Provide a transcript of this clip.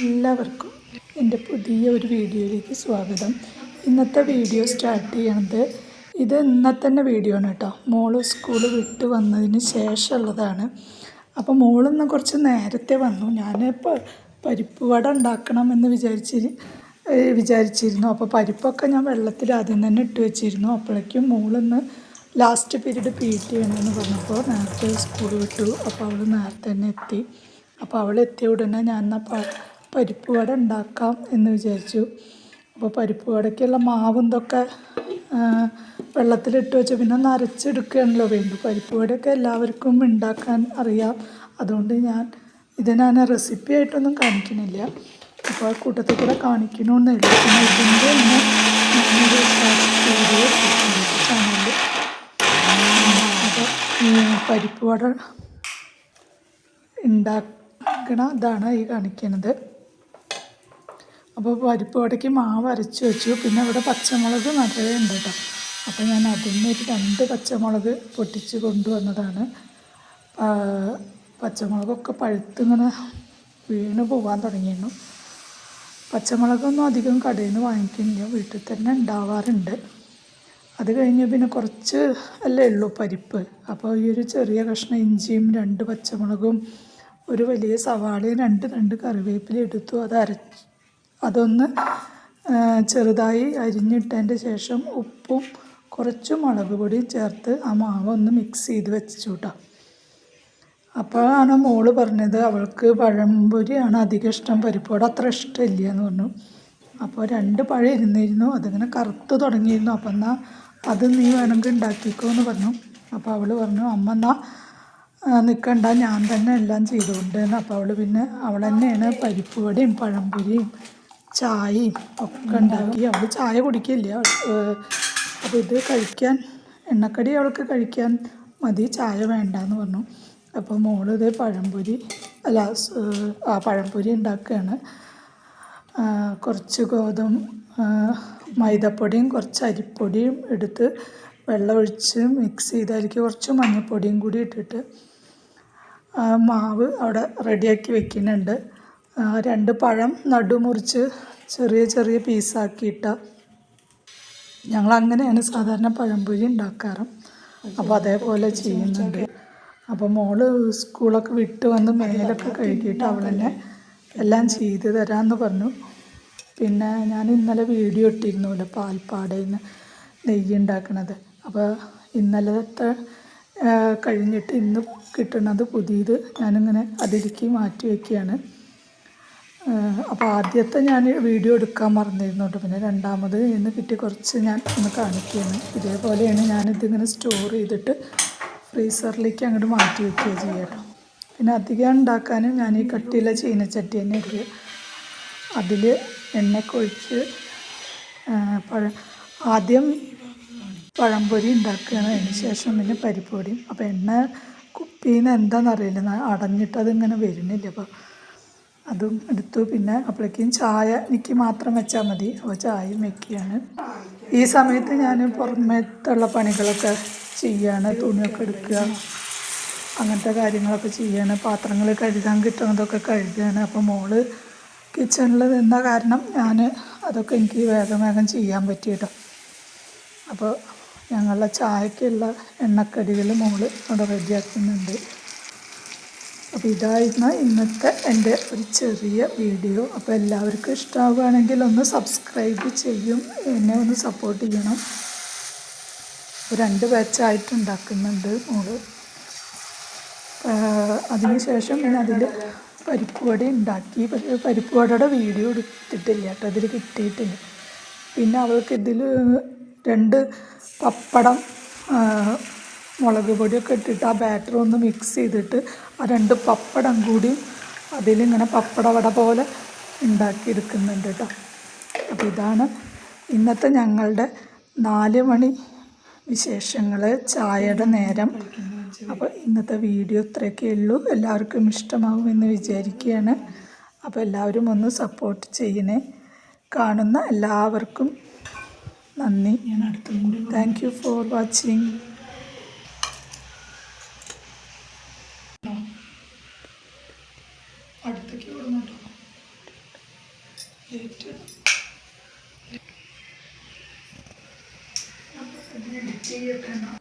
എല്ലാവർക്കും എന്റെ പുതിയ ഒരു വീഡിയോയിലേക്ക് സ്വാഗതം. ഇന്നത്തെ വീഡിയോ സ്റ്റാർട്ട് ചെയ്യണത് ഇത് ഇന്നത്തെ തന്നെ വീഡിയോ ആണ് കേട്ടോ. മോൾ സ്കൂൾ വിട്ട് വന്നതിന് ശേഷമുള്ളതാണ്. അപ്പോൾ മോളിന്ന് കുറച്ച് നേരത്തെ വന്നു. ഞാൻ ഇപ്പോൾ പരിപ്പ് വട ഉണ്ടാക്കണമെന്ന് വിചാരിച്ച് ഏഹ് വിചാരിച്ചിരുന്നു. അപ്പോൾ പരിപ്പൊക്കെ ഞാൻ വെള്ളത്തിൽ ആദ്യം തന്നെ ഇട്ട് വെച്ചിരുന്നു. അപ്പോഴേക്കും മോളിന്ന് ലാസ്റ്റ് പീരീഡ് പി ടി വേണമെന്ന് പറഞ്ഞപ്പോൾ നേരത്തെ സ്കൂൾ വിട്ടു അപ്പോൾ അവൾ നേരത്തെ തന്നെ എത്തി. അപ്പോൾ അവൾ ഉടനെ ഞാൻ എന്നാൽ പരിപ്പ് വട ഉണ്ടാക്കാം എന്ന് വിചാരിച്ചു. അപ്പോൾ പരിപ്പ് വടയ്ക്കുള്ള മാവും ഇതൊക്കെ വെള്ളത്തിലിട്ട് വെച്ച് പിന്നെ ഒന്ന് അരച്ചെടുക്കുകയാണല്ലോ വേണ്ടു പരിപ്പ് വടയൊക്കെ എല്ലാവർക്കും ഉണ്ടാക്കാൻ അറിയാം. അതുകൊണ്ട് ഞാൻ ഇത് ഞാൻ റെസിപ്പി ആയിട്ടൊന്നും കാണിക്കണില്ല. അപ്പോൾ ആ കൂട്ടത്തിൽ കൂടെ കാണിക്കണമെന്നില്ല പിന്നെ ഇതിന്റെ തന്നെ ഞാനൊരു പരിപ്പ് വട ഉണ്ടാക്കണ ഇതാണ് ഈ കാണിക്കുന്നത് അപ്പോൾ പരിപ്പ് വടയ്ക്ക് മാവ് അരച്ച് വെച്ചു. പിന്നെ ഇവിടെ പച്ചമുളക് നിറയെ ഉണ്ട് കേട്ടോ അപ്പോൾ ഞാൻ അതിന് ഒരു രണ്ട് പച്ചമുളക് പൊട്ടിച്ച് കൊണ്ടുവന്നതാണ്. പച്ചമുളകൊക്കെ പഴുത്തിങ്ങനെ വീണ് പോകാൻ തുടങ്ങിയിരുന്നു. പച്ചമുളകൊന്നും അധികം കടയിൽ നിന്ന് വാങ്ങിക്കുന്നില്ല വീട്ടിൽ തന്നെ ഉണ്ടാവാറുണ്ട്. അത് കഴിഞ്ഞ് പിന്നെ കുറച്ച് അല്ലേ ഉള്ളൂ പരിപ്പ്. അപ്പോൾ ഈ ഒരു ചെറിയ കഷ്ണം ഇഞ്ചിയും രണ്ട് പച്ചമുളകും ഒരു വലിയ സവാളയും രണ്ട് രണ്ട് കറിവേപ്പില എടുത്തു. അത് അരച്ച് അതൊന്ന് ചെറുതായി അരിഞ്ഞിട്ടതിന്റെ ശേഷം ഉപ്പും കുറച്ച് മുളക് പൊടിയും ചേർത്ത് ആ മാവ് ഒന്ന് മിക്സ് ചെയ്ത് വെച്ചു കേട്ടോ അപ്പോഴാണ് മോൾ പറഞ്ഞത് അവൾക്ക് പഴംപൊരിയാണ് അധികം ഇഷ്ടം പരിപ്പോട് അത്ര ഇഷ്ടമില്ല എന്ന് പറഞ്ഞു. അപ്പോൾ രണ്ട് പഴം ഇരുന്നിരുന്നു അതിങ്ങനെ കറുത്ത് തുടങ്ങിയിരുന്നു. അപ്പം എന്നാൽ അത് നീ വേണമെങ്കിൽ ഉണ്ടാക്കിക്കോ എന്ന് പറഞ്ഞു. അപ്പോൾ അവൾ പറഞ്ഞു അമ്മ എന്നാൽ നിൽക്കണ്ട ഞാൻ തന്നെ എല്ലാം ചെയ്തുകൊണ്ട് അപ്പോൾ അവൾ പിന്നെ അവൾ തന്നെയാണ് പരിപ്പ് പഴംപൊരിയും ചായയും ഒക്കെ ഉണ്ടാക്കി. അവൾ ചായ കുടിക്കില്ല. അപ്പോൾ ഇത് കഴിക്കാൻ എണ്ണക്കടി അവൾക്ക് കഴിക്കാൻ മതി. ചായ വേണ്ട എന്ന് പറഞ്ഞു. അപ്പോൾ മോൾ ഇത് പഴംപൊരി അല്ല ആ പഴംപൊരി ഉണ്ടാക്കുകയാണ് കുറച്ച് ഗോതമ്പ് മൈദപ്പൊടിയും കുറച്ച് അരിപ്പൊടിയും എടുത്ത് വെള്ളമൊഴിച്ച് മിക്സ് ചെയ്ത് അതിലേക്ക് കുറച്ച് മഞ്ഞൾപ്പൊടിയും കൂടി ഇട്ടിട്ട് മാവ് അവിടെ റെഡിയാക്കി വെക്കുന്നുണ്ട്. രണ്ട് പഴം നടുമുറിച്ച് ചെറിയ ചെറിയ പീസാക്കിയിട്ട ഞങ്ങൾ അങ്ങനെയാണ് സാധാരണ പഴംപൊരി ഉണ്ടാക്കാറ്. അപ്പോൾ അതേപോലെ ചെയ്യുന്നുണ്ട്. അപ്പോൾ മോൾ സ്കൂളൊക്കെ വിട്ട് വന്ന് മേലൊക്കെ കഴുകിയിട്ട് അവൾ തന്നെ എല്ലാം ചെയ്ത് തരാമെന്ന് പറഞ്ഞു. പിന്നെ ഞാൻ ഇന്നലെ വീഡിയോ ഇട്ടിരുന്നുല്ലോ പാൽപ്പാടയിൽ നിന്ന് നെയ്യ് ഉണ്ടാക്കണത്. അപ്പോൾ ഇന്നലത്തെ കഴിഞ്ഞിട്ട് ഇന്ന് കിട്ടുന്നത് പുതിയത് ഞാനിങ്ങനെ അതിരിക്കി മാറ്റി വയ്ക്കുകയാണ് അപ്പോൾ ആദ്യത്തെ ഞാൻ വീഡിയോ എടുക്കാൻ മറന്നിരുന്നു പിന്നെ രണ്ടാമത് ഇന്ന് കിട്ടി കുറച്ച് ഞാൻ ഒന്ന് കാണിക്കുകയാണ്. ഇതേപോലെയാണ് ഞാനിതിങ്ങനെ സ്റ്റോർ ചെയ്തിട്ട് ഫ്രീസറിലേക്ക് അങ്ങോട്ട് മാറ്റി വയ്ക്കുക ചെയ്യുക കേട്ടോ പിന്നെ അധികം ഉണ്ടാക്കാനും ഞാൻ ഈ കട്ടിയുള്ള ചീനച്ചട്ടി തന്നെ എടുക്കുക അതിൽ എണ്ണയൊക്കെ ഒഴിച്ച് പഴം ആദ്യം പഴംപൊരി ഉണ്ടാക്കുകയാണ്. അതിന് ശേഷം പിന്നെ പരിപ്പൊടിയും അപ്പോൾ എണ്ണ കുപ്പിയിൽ നിന്ന് എന്താണെന്നറിയില്ല അടഞ്ഞിട്ട് അതിങ്ങനെ വരുന്നില്ല. അപ്പോൾ അതും എടുത്തു. പിന്നെ അപ്പോഴേക്കും ചായ എനിക്ക് മാത്രം വെച്ചാൽ മതി. അപ്പോൾ ചായയും വെക്കുകയാണ്. ഈ സമയത്ത് ഞാൻ പുറമേത്തുള്ള പണികളൊക്കെ ചെയ്യാണ്. തുണിയൊക്കെ എടുക്കുക. അങ്ങനത്തെ കാര്യങ്ങളൊക്കെ ചെയ്യാണ്. പാത്രങ്ങൾ കഴുകാൻ കിട്ടുന്നതൊക്കെ കഴുകുകയാണ് അപ്പോൾ മോൾ കിച്ചണിൽ നിന്ന കാരണം ഞാൻ അതൊക്കെ എനിക്ക് വേഗം വേഗം ചെയ്യാൻ പറ്റി അപ്പോൾ ഞങ്ങളുടെ ചായക്കുള്ള എണ്ണക്കടികൾ മോൾ അവിടെ റെഡിയാക്കുന്നുണ്ട്. അപ്പോൾ ഇതായിരുന്നു ഇന്നത്തെ എന്റെ ഒരു ചെറിയ വീഡിയോ. അപ്പോൾ എല്ലാവർക്കും ഇഷ്ടമാവുകയാണെങ്കിൽ ഒന്ന് സബ്സ്ക്രൈബ് ചെയ്യും. എന്നെ ഒന്ന് സപ്പോർട്ട് ചെയ്യണം. രണ്ട് ബാച്ചായിട്ട് ഉണ്ടാക്കുന്നുണ്ട് മോൾ. അതിനുശേഷം പിന്നെ അതിൽ പരിപ്പുവട ഉണ്ടാക്കി. പക്ഷേ പരിപ്പുവടയുടെ വീഡിയോ എടുത്തിട്ടില്ല കേട്ടോ. അതിൽ കിട്ടിയിട്ടില്ല. പിന്നെ അവൾക്ക് ഇതിൽ രണ്ട് പപ്പടം മുളക് പൊടിയൊക്കെ ഇട്ടിട്ട് ആ ബാറ്റർ ഒന്ന് മിക്സ് ചെയ്തിട്ട് ആ രണ്ട് പപ്പടം കൂടി അതിലിങ്ങനെ പപ്പട വട പോലെ ഉണ്ടാക്കിയെടുക്കുന്നുണ്ട് കേട്ടോ അപ്പോൾ ഇതാണ് ഇന്നത്തെ ഞങ്ങളുടെ നാല് മണി വിശേഷങ്ങൾ ചായയുടെ നേരം. അപ്പോൾ ഇന്നത്തെ വീഡിയോ ഇത്രയൊക്കെ ഉള്ളൂ. എല്ലാവർക്കും ഇഷ്ടമാവുമെന്ന് വിചാരിക്കുകയാണ്. അപ്പോൾ എല്ലാവരും ഒന്ന് സപ്പോർട്ട് ചെയ്യണേ. കാണുന്ന എല്ലാവർക്കും നന്ദി. താങ്ക് യു ഫോർ വാച്ചിങ് അടുത്തേക്ക് വിടുന്നു കേട്ടോ ലേറ്റ് അപ്പോൾ എഡിറ്റ് ചെയ്യട്ടെ